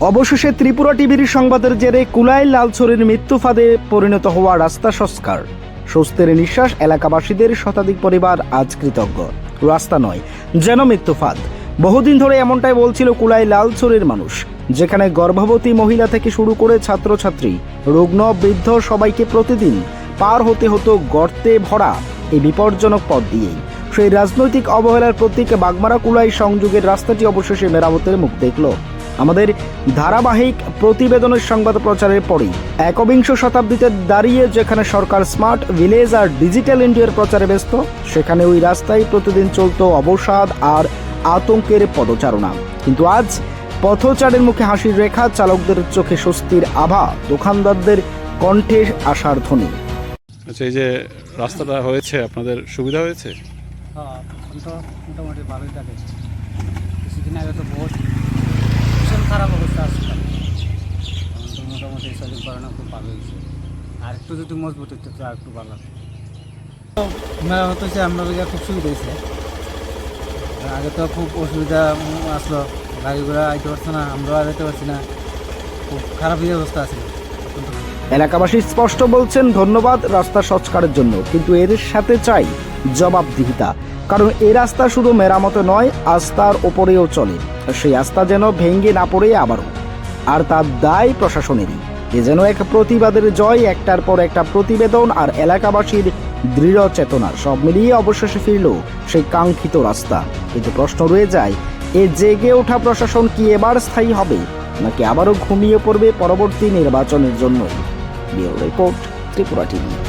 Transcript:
অবশেষে ত্রিপুরা টিভির সংবাদের জেরে কুলাই লালছড়ির মৃত্যু ফাঁদে পরিণত হওয়া রাস্তা সংস্কার। স্বস্তির নিঃশ্বাস এলাকাবাসীদের শতাধিক পরিবার আজ কৃতজ্ঞ। রাস্তা নয়, যেন মৃত্যু ফাঁদ। বহুদিন ধরে এমনটাই বলছিল কুলাই লালছড়ির মানুষ। যেখানে গর্ভবতী মহিলা থেকে শুরু করে ছাত্রছাত্রী, রুগ্ন, বৃদ্ধ সবাইকে প্রতিদিন পার হতে হতো গর্তে ভরা এই বিপজ্জনক পথ দিয়েই। সেই রাজনৈতিক অবহেলার প্রতীক বাগমারা কুলাই সংযোগের রাস্তাটি অবশেষে মেরামতের মুখ দেখল। আমাদের ধারাবাহিক প্রতিবেদনের সংবাদ প্রচারের পরেই একবিংশ শতাব্দীতে দাঁড়িয়ে যেখানে সরকার স্মার্ট ভিলেজ আর ডিজিটাল ইন্ডিয়ার প্রচারে ব্যস্ত সেখানে ওই রাস্তায় প্রতিদিন চলত অবসাদ আর আতঙ্কের পদচারণা। কিন্তু আজ পথচারের মুখে হাসির রেখা চালকদের চোখে স্বস্তির আভা দোকানদারদের কণ্ঠে আশার ধ্বনি। আচ্ছা এই যে রাস্তাটা হয়েছে আপনাদের সুবিধা হয়েছে? হ্যাঁ মোটামুটি ভালোই থাকে। কিছুদিন আগে তো বহুত তো করানো খুব ভালো হয়েছে। আর একটু যদি মজবুত হতো তো আর একটু ভালো হতো। মেরামত হচ্ছে আমরা খুব সুবিধা হয়েছে। আগে তো খুব অসুবিধা আসলো। গাড়ি ঘোড়া আইতে পারছে না, আমরাও যেতে পারছি না। খুব খারাপ এই অবস্থা আছে। এলাকাবাসী স্পষ্ট বলছেন, ধন্যবাদ রাস্তা সংস্কারের জন্য, কিন্তু এর সাথে চাই জবাবদিহিতা। কারণ এই রাস্তা শুধু মেরামতে নয়, আস্থার ওপরেও চলে। সেই আস্থা যেন ভেঙ্গে না পড়ে আবারও। আর তার দায় প্রশাসনেরই। এ যেন এক প্রতিবাদের জয়, একটার পর একটা প্রতিবেদন আর এলাকাবাসীর দৃঢ় চেতনা সব মিলিয়ে অবশেষে ফিরল সেই কাঙ্ক্ষিত রাস্তা। কিন্তু প্রশ্ন রয়ে যায়, এ জেগে ওঠা প্রশাসন কি এবার স্থায়ী হবে, নাকি আবারও ঘুমিয়ে পড়বে পরবর্তী নির্বাচনের জন্য রিপোর্ট ত্রিপুরা টিভি।